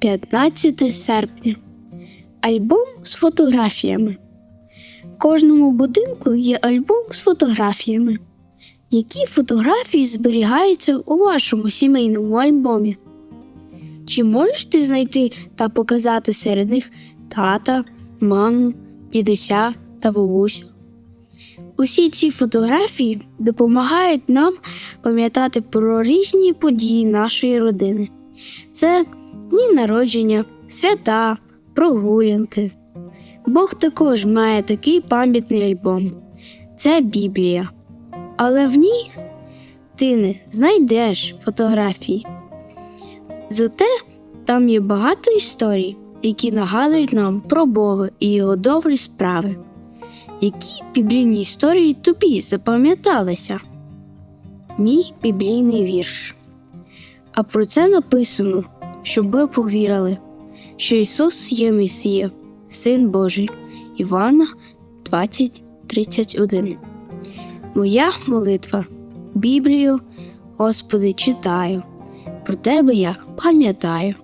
15 серпня. Альбом з фотографіями. В кожному будинку є альбом з фотографіями. Які фотографії зберігаються у вашому сімейному альбомі? Чи можеш ти знайти та показати серед них тата, маму, дідуся та бабусю? Усі ці фотографії допомагають нам пам'ятати про різні події нашої родини. Це дні народження, свята, прогулянки. Бог також має такий пам'ятний альбом це Біблія. Але в ній ти не знайдеш фотографії. Зате там є багато історій, які нагадують нам про Бога і його добрі справи. Які біблійні історії тобі запам'яталися? Мій біблійний вірш. А про це написано, щоб ви повірили, що Ісус є Месія, Син Божий. Івана 20:31. Моя молитва. Біблію, Господи, читаю. Про тебе я пам'ятаю.